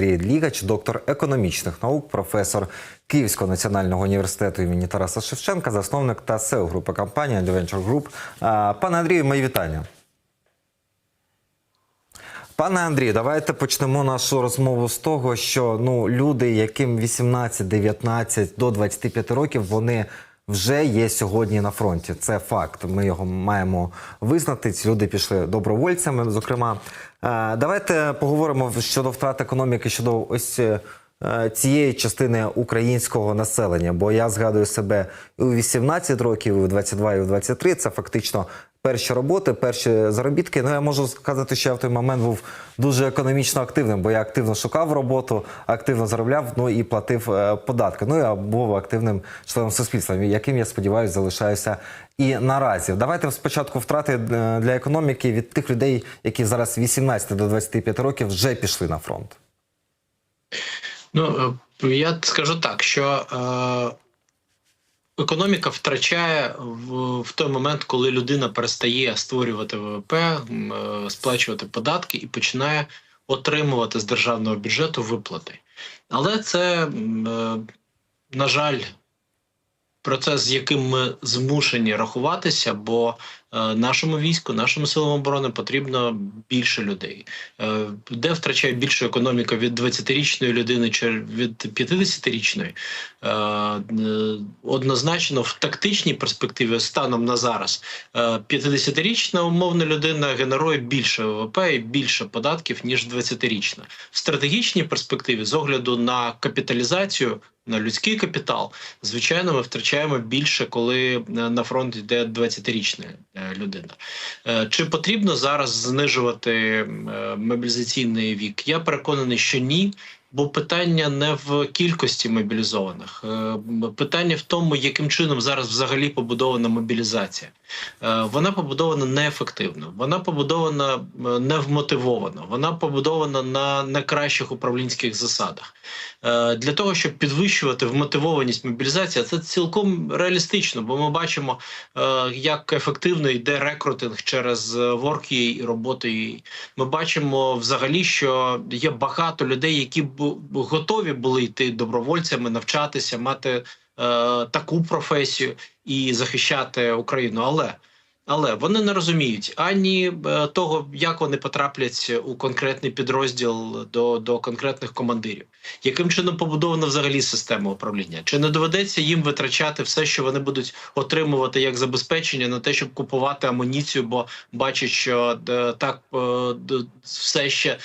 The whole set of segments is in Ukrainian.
Андрій Лігач, доктор економічних наук, професор Київського національного університету імені Тараса Шевченка, засновник та SEO групи компанії Adventure Group. Пане Андрію, мої вітання. Пане Андрію, давайте почнемо нашу розмову з того, що ну люди, яким 18, 19 до 25 років, вони вже є сьогодні на фронті. Це факт. Ми його маємо визнати. Ці люди пішли добровольцями. Зокрема, Е, давайте поговоримо щодо втрат економіки щодо ось. е, Цієї частини українського населення, бо я згадую себе у 18 років, і у 22, і у 23. Це фактично перші роботи, перші заробітки. Ну я можу сказати, що я в той момент був дуже економічно активним, бо я активно шукав роботу, активно заробляв, ну і платив е, податки. Ну я був активним членом суспільства, яким я сподіваюся, залишаюся і наразі. Давайте спочатку втрати е, для економіки від тих людей, які зараз 18 до 25 років вже пішли на фронт. Ну е, я скажу так, що е, економіка втрачає в, в той момент, коли людина перестає створювати ВВП, е, сплачувати податки і починає отримувати з державного бюджету виплати. Але це, е, на жаль, процес, з яким ми змушені рахуватися, бо нашому війську, нашим силам оборони потрібно більше людей. Е, де втрачає більше економіка від 20-річної людини чи від 50-річної? Е, е, однозначно в тактичній перспективі станом на зараз е, 50-річна умовна людина генерує більше ВВП і більше податків ніж 20-річна. В стратегічній перспективі, з огляду на капіталізацію. На людський капітал, звичайно, ми втрачаємо більше, коли е, на фронт йде 20-річна е, людина. Е, Чи потрібно зараз знижувати мобілізаційний вік? Я переконаний, що ні. Бо питання не в кількості мобілізованих, Е, питання в тому, яким чином зараз взагалі побудована мобілізація. Е, Вона побудована неефективно, вона побудована невмотивовано, вона побудована на найкращих управлінських засадах. Е, Для того, щоб підвищувати вмотивованість мобілізації, це цілком реалістично, бо ми бачимо, як ефективно йде рекрутинг через WorkUA і роботи. Ми бачимо взагалі, що є багато людей, які готові були йти добровольцями, навчатися, мати е, таку професію і захищати Україну. Але але вони не розуміють ані е, того, як вони потраплять у конкретний підрозділ до, до конкретних командирів, яким чином побудована взагалі система управління? Чи не доведеться їм витрачати все, що вони будуть отримувати як забезпечення на те, щоб купувати амуніцію, бо бачать, що е, так е, все ще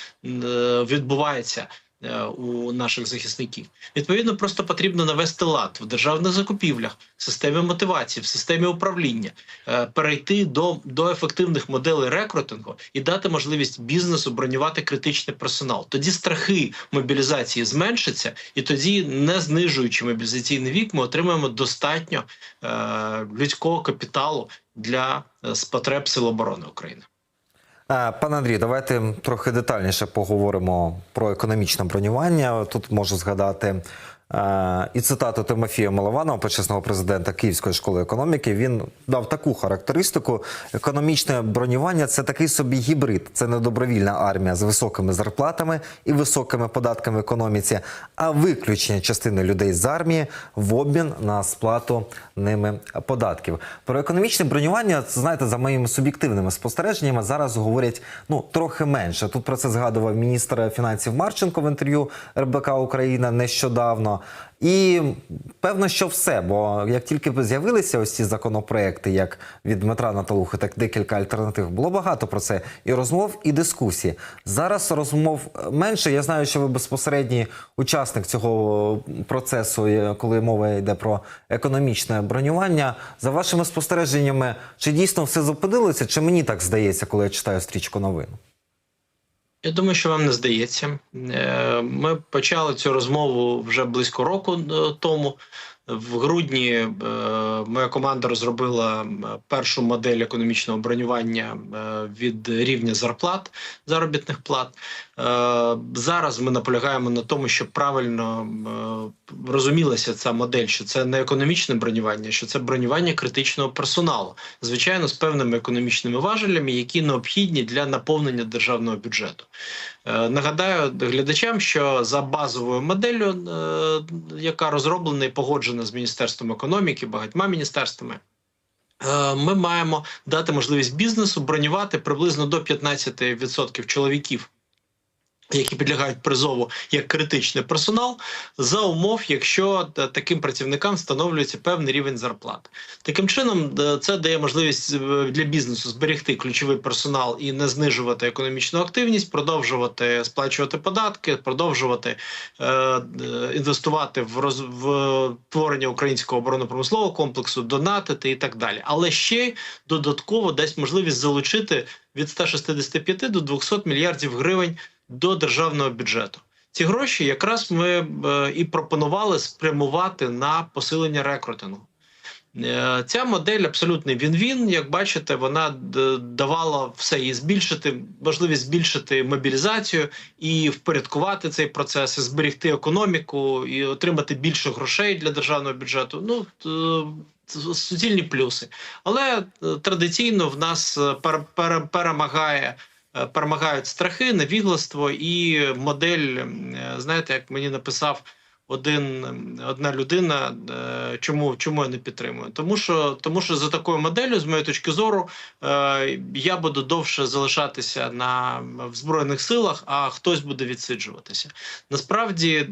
відбувається. Е, У наших захисників відповідно просто потрібно навести лад в державних закупівлях, в системі мотивації, в системі управління, е, перейти до, до ефективних моделей рекрутингу і дати можливість бізнесу бронювати критичний персонал. Тоді страхи мобілізації зменшаться, і тоді, не знижуючи мобілізаційний вік, ми отримаємо достатньо е, людського капіталу для потреб Сил оборони України. Пане Андрію, давайте трохи детальніше поговоримо про економічне бронювання. Тут можу згадати і цитату Тимофія Милованова, почесного президента Київської школи економіки. Він дав таку характеристику: економічне бронювання це такий собі гібрид. Це не добровільна армія з високими зарплатами і високими податками в економіці, а виключення частини людей з армії в обмін на сплату ними податків. Про економічне бронювання, знаєте, за моїми суб'єктивними спостереженнями, зараз говорять ну трохи менше. Тут про це згадував міністр фінансів Марченко в інтерв'ю РБК Україна нещодавно. І певно, що все, бо як тільки з'явилися ось ці законопроекти, як від Дмитра Наталухи, так декілька альтернатив, було багато про це і розмов, і дискусій. Зараз розмов менше. Я знаю, що ви безпосередній учасник цього процесу, е, коли мова йде про економічне бронювання. За вашими спостереженнями, чи дійсно все зупинилося, чи мені так здається, коли я читаю стрічку новин? Я думаю, що вам не здається. Е, Ми почали цю розмову вже близько року е, тому. В грудні е, моя команда розробила першу модель економічного бронювання від рівня зарплат заробітних плат. Е, Зараз ми наполягаємо на тому, щоб правильно е, розумілася ця модель, що це не економічне бронювання, що це бронювання критичного персоналу, звичайно, з певними економічними важелями, які необхідні для наповнення державного бюджету. Е, Нагадаю глядачам, що за базовою моделлю, яка розроблена і погоджена з міністерством економіки, багатьма міністерствами. Ми маємо дати можливість бізнесу бронювати приблизно до 15% чоловіків, які підлягають призову як критичний персонал, за умов, якщо е, таким працівникам встановлюється певний рівень зарплат. Таким чином, е, це дає можливість е, для бізнесу зберегти ключовий персонал і не знижувати економічну активність, продовжувати сплачувати податки, продовжувати е, інвестувати в роз в творення українського оборонно-промислового комплексу, донатити і так далі. Але ще додатково дасть можливість залучити від 165 до 200 мільярдів гривень до державного бюджету. Ці гроші якраз ми е, і пропонували спрямувати на посилення рекрутингу. Е, Ця модель абсолютний він-він. Як бачите, вона давала все і збільшити, можливість збільшити мобілізацію і впорядкувати цей процес, і зберегти економіку, і отримати більше грошей для державного бюджету. Ну суцільні плюси. Але е, традиційно в нас пер- пер- перемагає. Е, Перемагають страхи, невігластво і модель. е, Знаєте, як мені написав один одна людина. е, Чому чому я не підтримую? Тому що тому що за такою моделлю, з моєї точки зору, я буду довше залишатися на в збройних силах, а хтось буде відсиджуватися. Насправді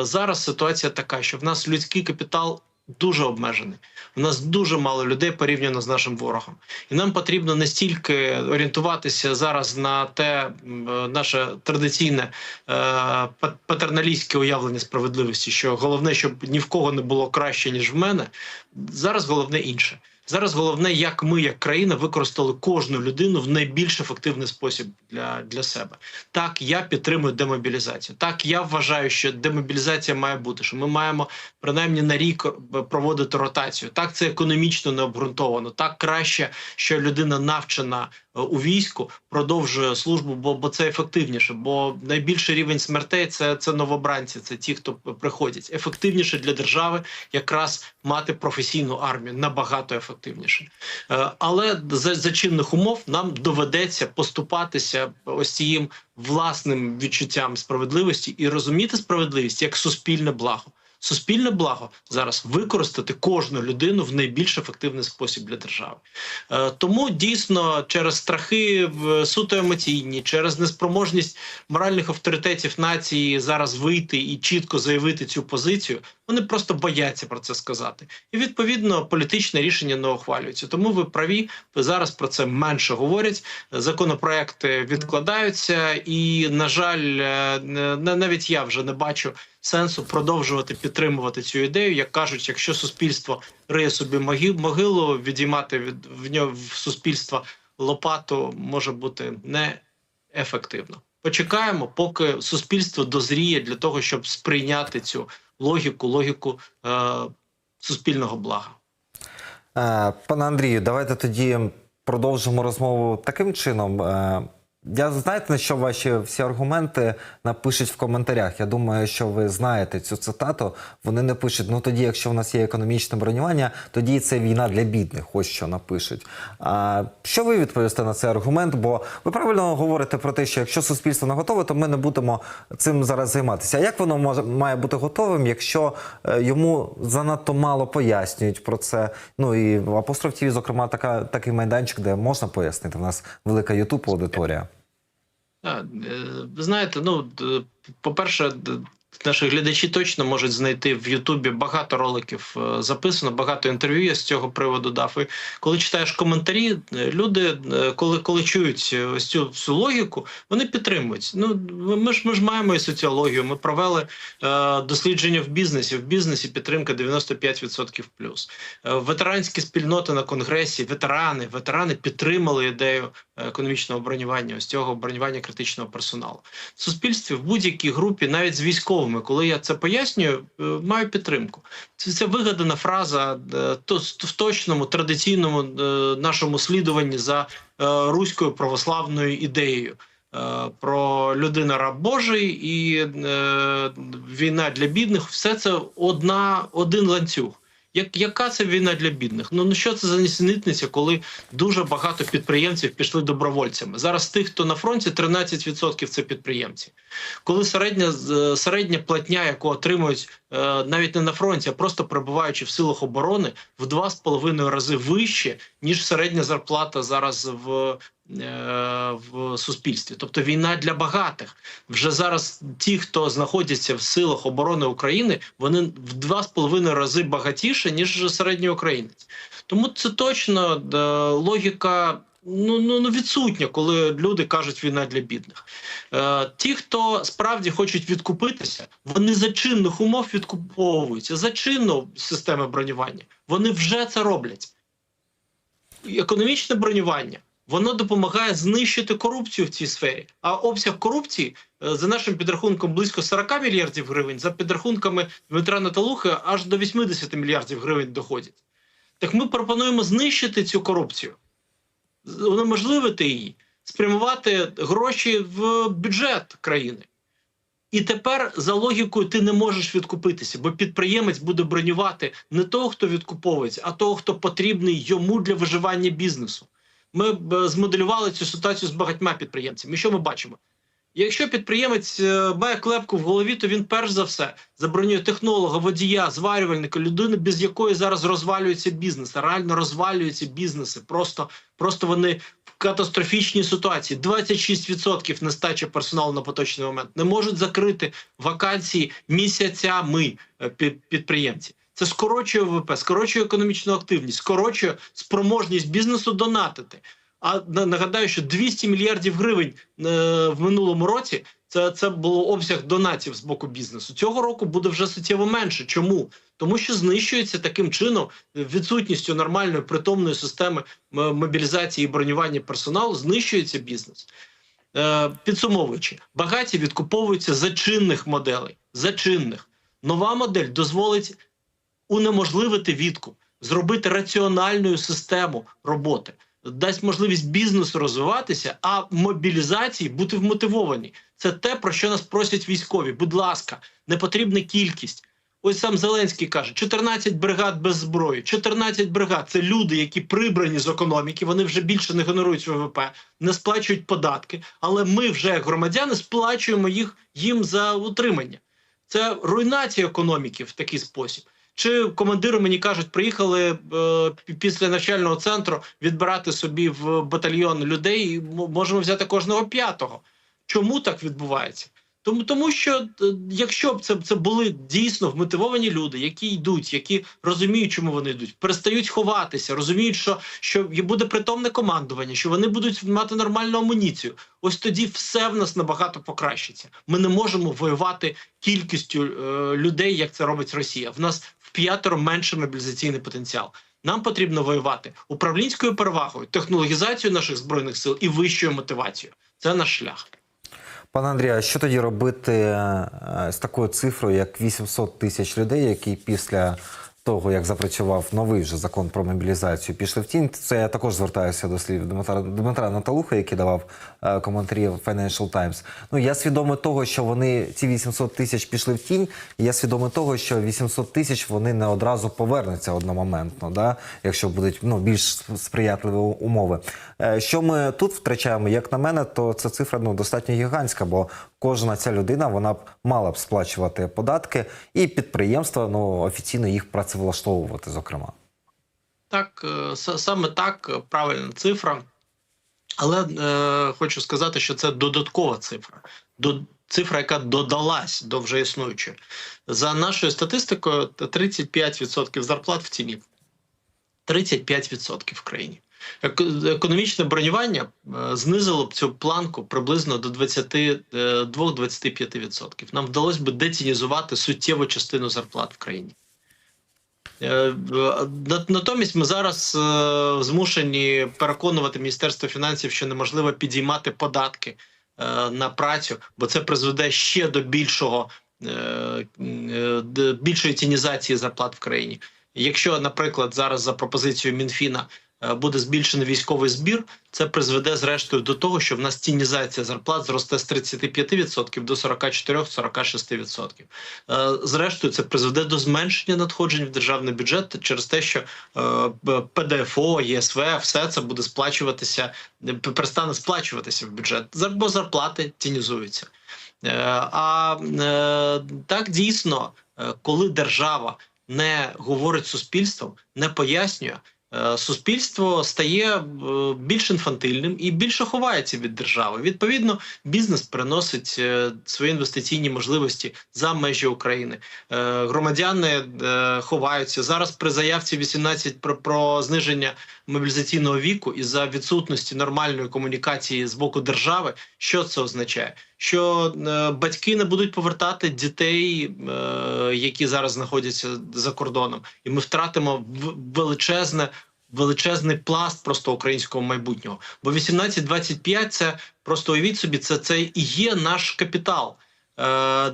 зараз ситуація така, що в нас людський капітал. Дуже обмежений. У нас дуже мало людей порівняно з нашим ворогом, і нам потрібно не стільки орієнтуватися зараз на те, е, наше традиційне е, патерналістське уявлення справедливості, що головне, щоб ні в кого не було краще ніж в мене. Зараз головне інше. Зараз головне, як ми, як країна, використали кожну людину в найбільш ефективний спосіб для, для себе. Так, я підтримую демобілізацію. Так, я вважаю, що демобілізація має бути, що ми маємо принаймні на рік проводити ротацію. Так, це економічно не обґрунтовано. Так краще, що людина навчена у війську, продовжує службу, бо, бо це ефективніше. Бо найбільший рівень смертей це, це новобранці, це ті, хто приходять. Ефективніше для держави якраз мати професійну армію набагато ефективніше. Е, Але за, за чинних умов нам доведеться поступатися ось цим власним відчуттям справедливості і розуміти справедливість як суспільне благо. Суспільне благо зараз використати кожну людину в найбільш ефективний спосіб для держави. Е, Тому дійсно через страхи в- суто емоційні, через неспроможність моральних авторитетів нації зараз вийти і чітко заявити цю позицію, вони просто бояться про це сказати. І відповідно політичне рішення не ухвалюється. Тому ви праві, зараз про це менше говорять. Законопроекти відкладаються, і на жаль, е, навіть я вже не бачу сенсу продовжувати підтримувати цю ідею. Як кажуть, якщо суспільство риє собі могилу, відіймати від в нього в суспільства лопату може бути неефективно. Почекаємо, поки суспільство дозріє для того, щоб сприйняти цю логіку, логіку е, суспільного блага. Е, Пане Андрію, давайте тоді продовжимо розмову таким чином. Я знаєте, на що ваші всі аргументи напишуть в коментарях. Я думаю, що ви знаєте цю цитату. Вони не пишуть: ну тоді, якщо в нас є економічне бронювання, тоді це війна для бідних. Ось що напишуть. А що ви відповісте на цей аргумент? Бо ви правильно говорите про те, що якщо суспільство не готове, то ми не будемо цим зараз займатися. А як воно може має бути готовим, якщо е, йому занадто мало пояснюють про це? Ну і в апостроф ТВ, зокрема, така такий майданчик, де можна пояснити. У нас велика Ютуб аудиторія. Е, Ви знаєте, ну по-перше, наші глядачі точно можуть знайти в Ютубі багато роликів е, записано, багато інтерв'ю я з цього приводу дав. І коли читаєш коментарі, е, люди, е, коли, коли чують ось цю всю логіку, вони підтримують. Ну ми ж ми ж маємо і соціологію. Ми провели е, дослідження в бізнесі. В бізнесі підтримка 95% плюс. Е, ветеранські спільноти на конгресі, ветерани, ветерани підтримали ідею економічного бронювання, ось цього бронювання критичного персоналу. В суспільстві в будь-якій групі, навіть з військовими, коли я це пояснюю, е, маю підтримку. Це, це вигадана фраза е, то в точному традиційному е, нашому слідуванні за руською православною ідеєю. про людина раб Божий і війна для бідних все це одна, один ланцюг. Як, яка це війна для бідних? Ну, ну що це за нісенітниця, коли дуже багато підприємців пішли добровольцями? Зараз тих, хто на фронті, 13% це підприємці. Коли середня, з- середня платня, яку отримують е, навіть не на фронті, а просто перебуваючи в силах оборони, в два з половиною рази вище, ніж середня зарплата зараз в, е, в суспільстві. Тобто війна для багатих. Вже зараз ті, хто знаходяться в силах оборони України, вони в два з половиною рази багатіше, ніж середній українець. Тому це точно е, логіка. Ну, ну, ну відсутня, коли люди кажуть війна для бідних. Е, ті, хто справді хочуть відкупитися, вони за чинних умов відкуповуються, за чинну системи бронювання. Вони вже це роблять. Економічне бронювання воно допомагає знищити корупцію в цій сфері. А обсяг корупції е, за нашим підрахунком близько 40 мільярдів гривень, за підрахунками Дмитра Наталухи аж до 80 мільярдів гривень доходять. Так ми пропонуємо знищити цю корупцію, унеможливити її, спрямувати гроші в бюджет країни. І тепер за логікою ти не можеш відкупитися, бо підприємець буде бронювати не того, хто відкуповується, а того, хто потрібний йому для виживання бізнесу. Ми е, змоделювали цю ситуацію з багатьма підприємцями. Що ми бачимо? Якщо підприємець е, має клепку в голові, то він перш за все забронює технолога, водія, зварювальника, людини, без якої зараз розвалюється бізнес, реально розвалюються бізнеси. Просто, просто вони в катастрофічній ситуації. 26% нестача персоналу на поточний момент не можуть закрити вакансії місяцями е, підприємці. Це скорочує ВВП, скорочує економічну активність, скорочує спроможність бізнесу донатити. А нагадаю, що 200 мільярдів гривень е, в минулому році це, це було обсяг донатів з боку бізнесу. Цього року буде вже суттєво менше. Чому? Тому що знищується таким чином відсутністю нормальної притомної системи мобілізації і бронювання персоналу, знищується бізнес. Е, підсумовуючи, багаті відкуповуються за чинних моделей. За чинних. Нова модель дозволить унеможливити відкуп, зробити раціональною систему роботи, дасть можливість бізнесу розвиватися, а мобілізації бути вмотивовані. Це те, про що нас просять військові. Будь ласка, не потрібна кількість. Ось сам Зеленський каже: 14 бригад без зброї. 14 бригад це люди, які прибрані з економіки. Вони вже більше не генерують ВВП, не сплачують податки. Але ми вже як громадяни сплачуємо їх їм за утримання. Це руйнація економіки в такий спосіб. Чи командири мені кажуть, приїхали е, після навчального центру відбирати собі в батальйон людей, і можемо взяти кожного п'ятого. Чому так відбувається? Тому, тому що е, якщо б це, це були дійсно вмотивовані люди, які йдуть, які розуміють, чому вони йдуть, перестають ховатися, розуміють, що, що буде притомне командування, що вони будуть мати нормальну амуніцію. Ось тоді все в нас набагато покращиться. Ми не можемо воювати кількістю е, людей, як це робить Росія. В нас п'ятеро менше мобілізаційний потенціал. Нам потрібно воювати управлінською перевагою, технологізацією наших збройних сил і вищою мотивацією. Це наш шлях. Пане Андрію, що тоді робити е, з такою цифрою, як 800 тисяч людей, які після того, як запрацював новий вже закон про мобілізацію, пішли в тінь? Це я також звертаюся до слів Дмитра, Дмитра Наталуха, який давав е, коментарі в Financial Times. Ну я свідомий того, що вони ці 800 тисяч пішли в тінь. і Я свідомий того, що 800 тисяч вони не одразу повернуться одномоментно, да? якщо будуть ну, більш сприятливі умови. Е, Що ми тут втрачаємо, як на мене, то ця цифра ну, достатньо гігантська, бо кожна ця людина вона б мала б сплачувати податки, і підприємства ну, офіційно їх працевлаштовувати, зокрема. Так, е, саме так е, правильна цифра. Але е, хочу сказати, що це додаткова цифра. До, цифра, яка додалась до вже існуючої. За нашою статистикою, 35% зарплат в ціні. 35% в країні. Економічне бронювання е, знизило б цю планку приблизно до 22-25%. Нам вдалося б децінізувати суттєву частину зарплат в країні. Е, на- Натомість ми зараз е, змушені переконувати Міністерство фінансів, що неможливо підіймати податки е, на працю, бо це призведе ще до більшого більшої тінізації зарплат в країні. Якщо, наприклад, зараз за пропозицією Мінфіна буде збільшений військовий збір, це призведе зрештою до того, що в нас тінізація зарплат зросте з 35% до 44-46%. Е, Зрештою, це призведе до зменшення надходжень в державний бюджет через те, що е, ПДФО, ЄСВ, все це буде сплачуватися, е, перестане сплачуватися в бюджет, бо зарплати тінізуються. Е, А е, так дійсно, е, коли держава не говорить суспільством, не пояснює, е, суспільство стає е, більш інфантильним і більше ховається від держави. Відповідно, бізнес приносить е, свої інвестиційні можливості за межі України. Е, Громадяни е, ховаються зараз. При заявці 18 про, про зниження мобілізаційного віку і за відсутності нормальної комунікації з боку держави. Що це означає? Що е, батьки не будуть повертати дітей, е, які зараз знаходяться за кордоном, і ми втратимо величезне. Величезний пласт просто українського майбутнього. Бо 18-25 це просто уявіть собі, це, це і є наш капітал. Е,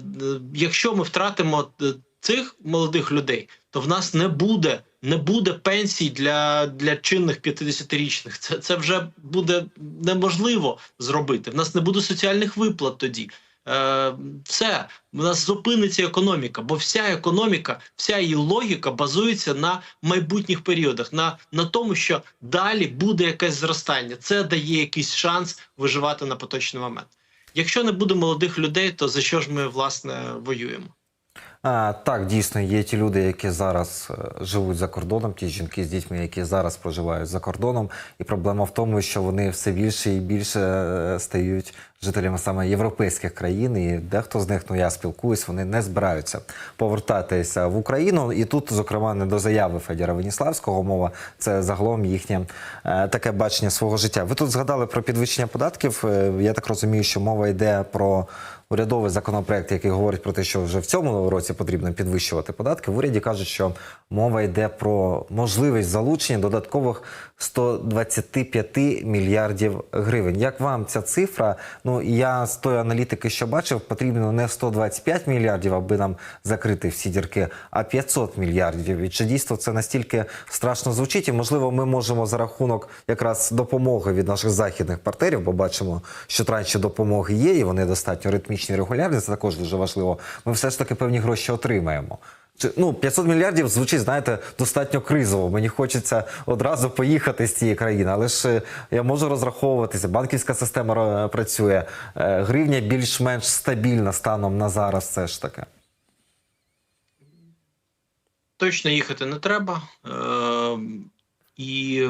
якщо ми втратимо е, цих молодих людей, то в нас не буде, не буде пенсій для, для чинних 50-річних. Це, це вже буде неможливо зробити. В нас не буде соціальних виплат тоді. Е, все, у нас зупиниться економіка, бо вся економіка, вся її логіка базується на майбутніх періодах, на, на тому, що далі буде якесь зростання. Це дає якийсь шанс виживати на поточний момент. Якщо не буде молодих людей, то за що ж ми власне воюємо? Так, дійсно, є ті люди, які зараз е, живуть за кордоном, ті жінки з дітьми, які зараз проживають за кордоном. І проблема в тому, що вони все більше і більше е, стають жителями саме європейських країн. І дехто з них, ну я спілкуюсь, вони не збираються повертатися в Україну. І тут, зокрема, не до заяви Федіра Веніславського мова, це загалом їхнє е, таке бачення свого життя. Ви тут згадали про підвищення податків. Я так розумію, що мова йде про урядовий законопроект, який говорить про те, що вже в цьому році потрібно підвищувати податки. В уряді кажуть, що мова йде про можливість залучення додаткових 125 мільярдів гривень. Як вам ця цифра? Ну я з тої аналітики, що бачив, потрібно не 125 мільярдів, аби нам закрити всі дірки, а 500 мільярдів. І чи дійсно це настільки страшно звучить? І можливо, ми можемо за рахунок якраз допомоги від наших західних партнерів, бо бачимо, що транші допомоги є, і вони достатньо ритмічні регулярні. Це також дуже важливо. Ми все ж таки певні гроші отримаємо. Ну 500 мільярдів звучить, знаєте, достатньо кризово. Мені хочеться одразу поїхати з цієї країни, але ж е, я можу розраховуватися. Банківська система е, працює, е, гривня більш-менш стабільна станом на зараз. Все ж таки. Точно їхати не треба. І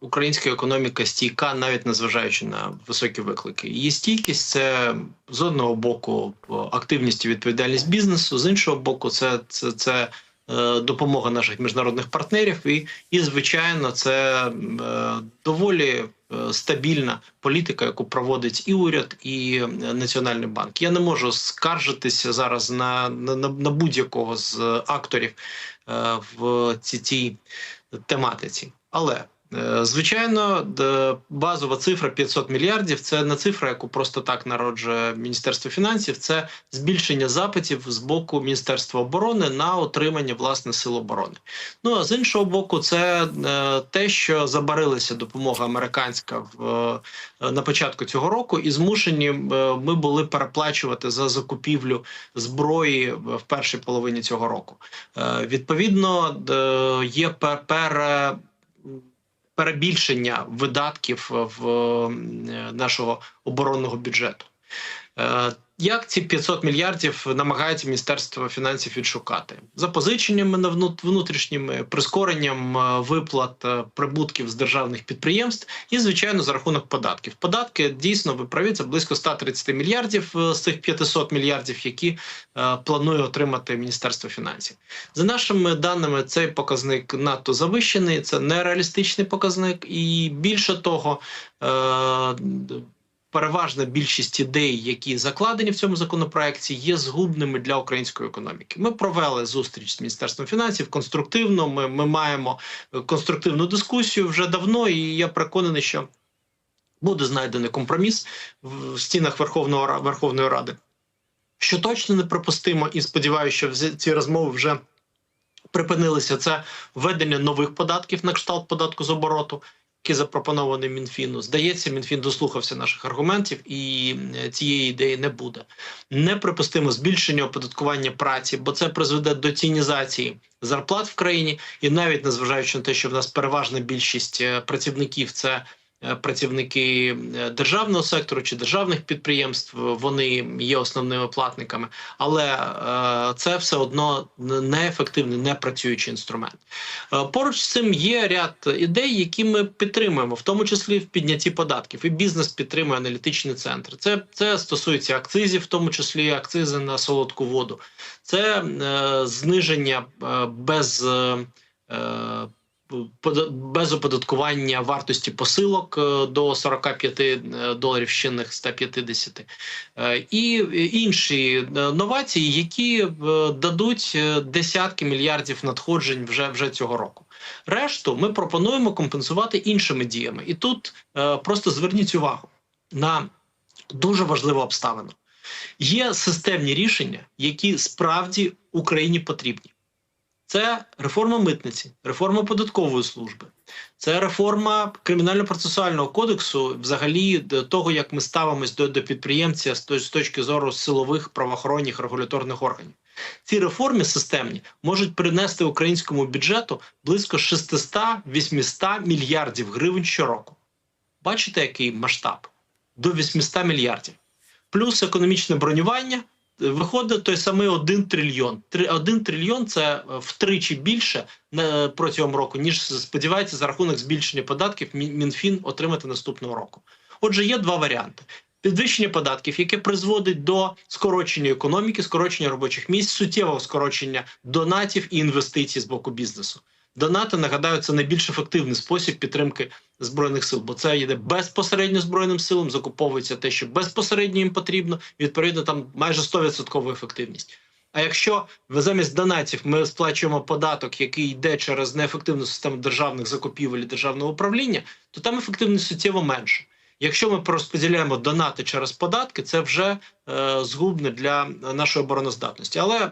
українська економіка стійка, навіть незважаючи на високі виклики. Її стійкість це з одного боку активність і відповідальність бізнесу, з іншого боку, це, це, це е, допомога наших міжнародних партнерів, і, і звичайно, це е, доволі е, стабільна політика, яку проводить і уряд, і Національний банк. Я не можу скаржитися зараз на, на, на, будь-якого з акторів в цій, цій тематиці. Але звичайно, базова цифра 500 мільярдів це не цифра, яку просто так народжує Міністерство фінансів. Це збільшення запитів з боку Міністерства оборони на отримання власне сил оборони. Ну а з іншого боку, це е, те, що забарилася допомога американська в е, на початку цього року, і змушені е, ми були переплачувати за закупівлю зброї в першій половині цього року. Е, Відповідно, е, є пер- пере- перебільшення видатків в е, нашого оборонного бюджету. Е, Як ці 500 мільярдів намагається Міністерство фінансів відшукати запозиченнями на внут- внутрішніми прискоренням е, виплат е, прибутків з державних підприємств і звичайно за рахунок податків. Податки дійсно ви праві, це близько 130 мільярдів з цих 500 мільярдів, які планує отримати Міністерство фінансів. За нашими даними, цей показник надто завищений, це нереалістичний показник, і більше того. Переважна більшість ідей, які закладені в цьому законопроекті, є згубними для української економіки. Ми провели зустріч з міністерством фінансів конструктивно. Ми, ми маємо е, конструктивну дискусію вже давно, і я переконаний, що буде знайдений компроміс в стінах Верховного Верховної Ради, що точно неприпустимо, і сподіваюся, що ці розмови вже припинилися. Це введення нових податків на кшталт податку з обороту, який запропонований Мінфіну. Здається, Мінфін дослухався наших аргументів, і е, цієї ідеї не буде. Неприпустимо збільшення оподаткування праці, бо це призведе до цінізації зарплат в країні, і навіть незважаючи на те, що в нас переважна більшість е, працівників це. Е, Працівники е, державного сектору чи державних підприємств вони є основними платниками, але е, це все одно неефективний, не працюючий інструмент. Поруч з цим є ряд ідей, які ми підтримуємо, в тому числі в піднятті податків. І бізнес підтримує аналітичний центр. Це, це стосується акцизів, в тому числі акцизи на солодку воду. Це е, зниження е, без. Е, без оподаткування вартості посилок е, до 45 е, доларів чинних 150. Е, і інші новації, які дадуть десятки мільярдів надходжень вже, вже цього року. Решту ми пропонуємо компенсувати іншими діями. І тут просто зверніть увагу на дуже важливу обставину. Є системні рішення, які справді Україні потрібні. Це реформа митниці, реформа податкової служби, це реформа кримінально-процесуального кодексу, взагалі до того, як ми ставимось до, до підприємця з, точки зору силових правоохоронних регуляторних органів. Ці реформи системні можуть принести українському бюджету близько 600-800 мільярдів гривень щороку. Бачите, який масштаб? До 800 мільярдів. Плюс економічне бронювання виходить той самий 1 трильйон. Три- 1 трильйон це втричі більше протягом року, ніж сподівається за рахунок збільшення податків Мінфін отримати наступного року. Отже, є два варіанти. Підвищення податків, яке призводить до скорочення економіки, скорочення робочих місць, суттєвого скорочення донатів і інвестицій з боку бізнесу. Донати, нагадаю, це найбільш ефективний спосіб підтримки збройних сил, бо це йде безпосередньо збройним силам, закуповується те, що безпосередньо їм потрібно. Відповідно, там майже 100% ефективність. А якщо замість донатів ми сплачуємо податок, який йде через неефективну систему державних закупівель і державного управління, то там ефективність суттєво менше. Якщо ми розподіляємо донати через податки, це вже е, згубне для нашої обороноздатності. Але е,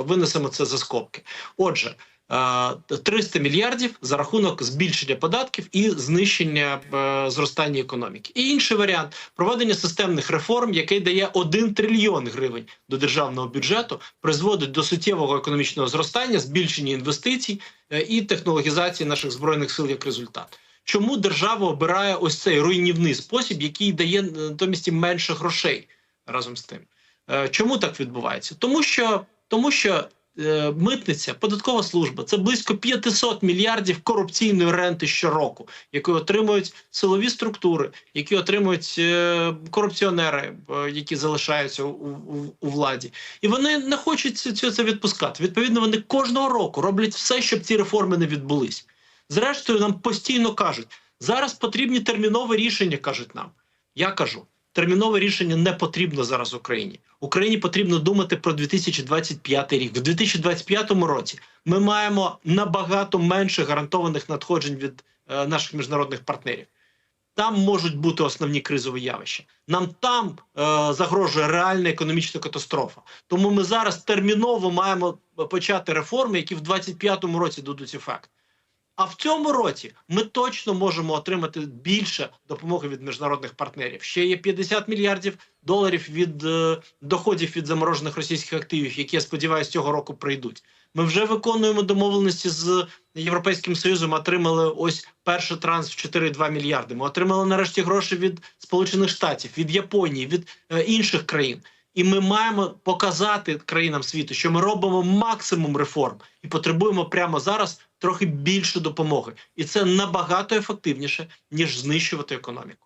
винесемо це за скобки. Отже, 300 мільярдів за рахунок збільшення податків і знищення е, зростання економіки. І інший варіант проведення системних реформ, який дає 1 трильйон гривень до державного бюджету, призводить до суттєвого економічного зростання, збільшення інвестицій е, і технологізації наших збройних сил як результат. Чому держава обирає ось цей руйнівний спосіб, який дає е, натомість менше грошей разом з тим? Е, Чому так відбувається? Тому що тому що е, митниця, податкова служба це близько 500 мільярдів корупційної ренти щороку, яку отримують силові структури, які отримують е, корупціонери, е, які залишаються у, у, у владі, і вони не хочуть це відпускати. Відповідно, вони кожного року роблять все, щоб ці реформи не відбулись. Зрештою, нам постійно кажуть, зараз потрібні термінові рішення, кажуть нам. Я кажу, термінове рішення не потрібно зараз Україні. Україні потрібно думати про 2025 рік. В 2025 році ми маємо набагато менше гарантованих надходжень від е, наших міжнародних партнерів. Там можуть бути основні кризові явища. Нам там е, загрожує реальна економічна катастрофа. Тому ми зараз терміново маємо почати реформи, які в 2025 році дадуть ефект. А в цьому році ми точно можемо отримати більше допомоги від міжнародних партнерів. Ще є 50 мільярдів доларів від е, доходів від заморожених російських активів, які я сподіваюся цього року прийдуть. Ми вже виконуємо домовленості з Європейським Союзом. Отримали ось перший транс в 4,2 мільярди. Ми отримали нарешті гроші від Сполучених Штатів, від Японії, від е, інших країн. І ми маємо показати країнам світу, що ми робимо максимум реформ і потребуємо прямо зараз трохи більше допомоги, і це набагато ефективніше ніж знищувати економіку.